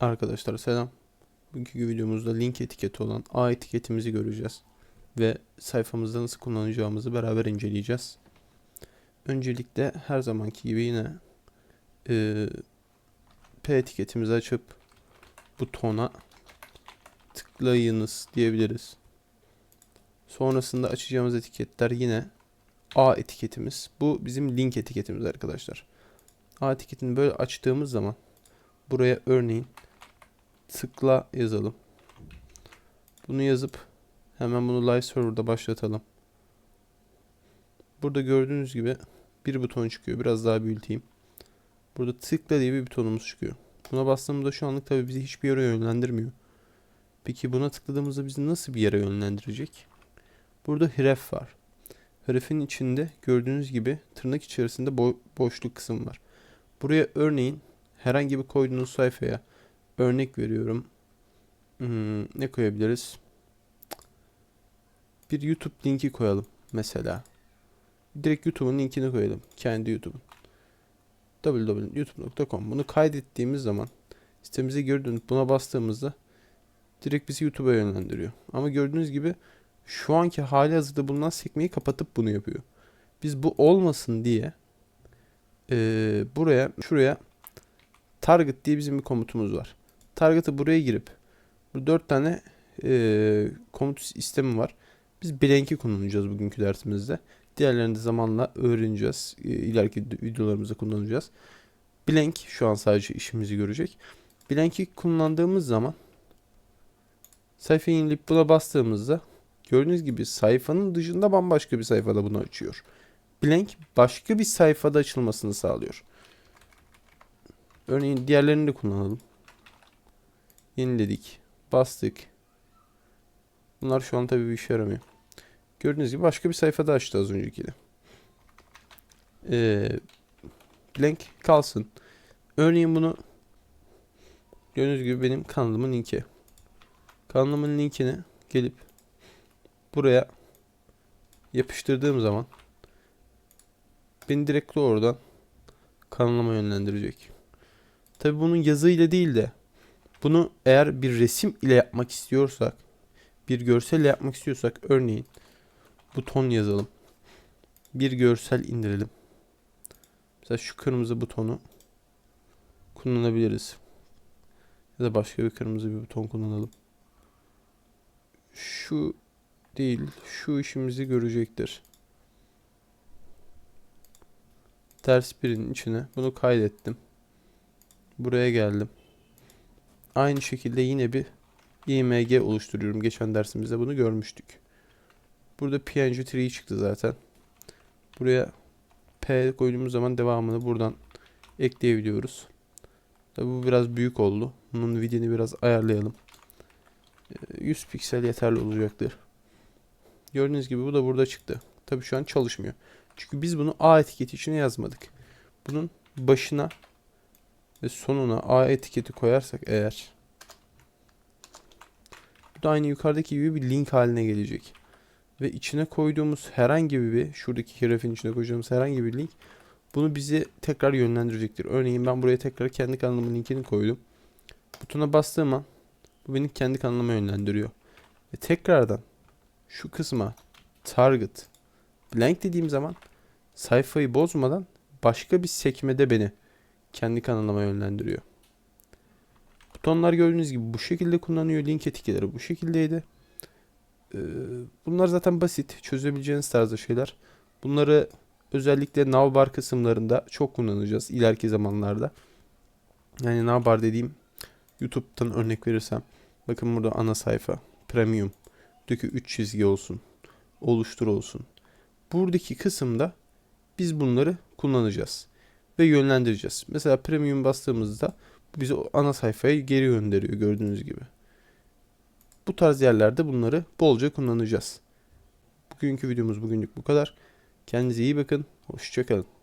Arkadaşlar selam. Bugünkü videomuzda link etiketi olan A etiketimizi göreceğiz. Ve sayfamızda nasıl kullanacağımızı beraber inceleyeceğiz. Öncelikle her zamanki gibi yine e, P etiketimizi açıp butona tıklayınız diyebiliriz. Sonrasında açacağımız etiketler yine A etiketimiz. Bu bizim link etiketimiz arkadaşlar. A etiketini böyle açtığımız zaman buraya örneğin tıkla yazalım. Bunu yazıp hemen bunu live server'da başlatalım. Burada gördüğünüz gibi bir buton çıkıyor. Biraz daha büyüteyim. Burada tıkla diye bir butonumuz çıkıyor. Buna bastığımızda şu anlık tabii bizi hiçbir yere yönlendirmiyor. Peki buna tıkladığımızda bizi nasıl bir yere yönlendirecek? Burada href var. Href'in içinde gördüğünüz gibi tırnak içerisinde bo- boşluk kısım var. Buraya örneğin herhangi bir koyduğunuz sayfaya örnek veriyorum. Hmm, ne koyabiliriz? Bir YouTube linki koyalım mesela. Direkt YouTube'un linkini koyalım. Kendi YouTube'un. www.youtube.com Bunu kaydettiğimiz zaman sitemize geri dönüp buna bastığımızda direkt bizi YouTube'a yönlendiriyor. Ama gördüğünüz gibi şu anki hali hazırda bulunan sekmeyi kapatıp bunu yapıyor. Biz bu olmasın diye eee, buraya şuraya target diye bizim bir komutumuz var. Target'ı buraya girip bu dört tane eee, komut sistemi var. Biz blank'i kullanacağız bugünkü dersimizde. Diğerlerini de zamanla öğreneceğiz. E, ileriki videolarımızda kullanacağız. Blank şu an sadece işimizi görecek. Blank'i kullandığımız zaman sayfayı inilip buna bastığımızda gördüğünüz gibi sayfanın dışında bambaşka bir sayfada bunu açıyor. Blank başka bir sayfada açılmasını sağlıyor. Örneğin diğerlerini de kullanalım. Yeniledik. Bastık. Bunlar şu an tabii bir işe yaramıyor. Gördüğünüz gibi başka bir sayfada açtı az önceki de. Ee, blank kalsın. Örneğin bunu gördüğünüz gibi benim kanalımın linki. Kanalımın linkini gelip buraya yapıştırdığım zaman beni direkt oradan kanalıma yönlendirecek. Tabi bunun yazıyla değil de bunu eğer bir resim ile yapmak istiyorsak bir görselle yapmak istiyorsak örneğin buton yazalım. Bir görsel indirelim. Mesela şu kırmızı butonu kullanabiliriz. Ya da başka bir kırmızı bir buton kullanalım. Şu değil, şu işimizi görecektir. Ters birinin içine bunu kaydettim. Buraya geldim. Aynı şekilde yine bir IMG oluşturuyorum. Geçen dersimizde bunu görmüştük. Burada PNG tree çıktı zaten. Buraya P koyduğumuz zaman devamını buradan ekleyebiliyoruz. Tabi bu biraz büyük oldu. Bunun vidini biraz ayarlayalım. Ee, 100 piksel yeterli olacaktır. Gördüğünüz gibi bu da burada çıktı. Tabi şu an çalışmıyor. Çünkü biz bunu A etiketi içine yazmadık. Bunun başına ve sonuna A etiketi koyarsak eğer bu da aynı yukarıdaki gibi bir link haline gelecek. Ve içine koyduğumuz herhangi bir şuradaki hrefin içine koyacağımız herhangi bir link bunu bizi tekrar yönlendirecektir. Örneğin ben buraya tekrar kendi kanalımın linkini koydum. Butona bastığım an bu beni kendi kanalıma yönlendiriyor. Ve tekrardan şu kısma target blank dediğim zaman sayfayı bozmadan başka bir sekmede beni kendi kanalıma yönlendiriyor. Butonlar gördüğünüz gibi bu şekilde kullanıyor. Link etiketleri bu şekildeydi. Ee, bunlar zaten basit. Çözebileceğiniz tarzda şeyler. Bunları özellikle navbar kısımlarında çok kullanacağız ileriki zamanlarda. Yani navbar dediğim YouTube'dan örnek verirsem. Bakın burada ana sayfa. Premium. Buradaki 3 çizgi olsun. Oluştur olsun. Buradaki kısımda biz bunları kullanacağız. Ve yönlendireceğiz. Mesela premium bastığımızda bizi ana sayfaya geri gönderiyor gördüğünüz gibi. Bu tarz yerlerde bunları bolca kullanacağız. Bugünkü videomuz bugünlük bu kadar. Kendinize iyi bakın. Hoşçakalın.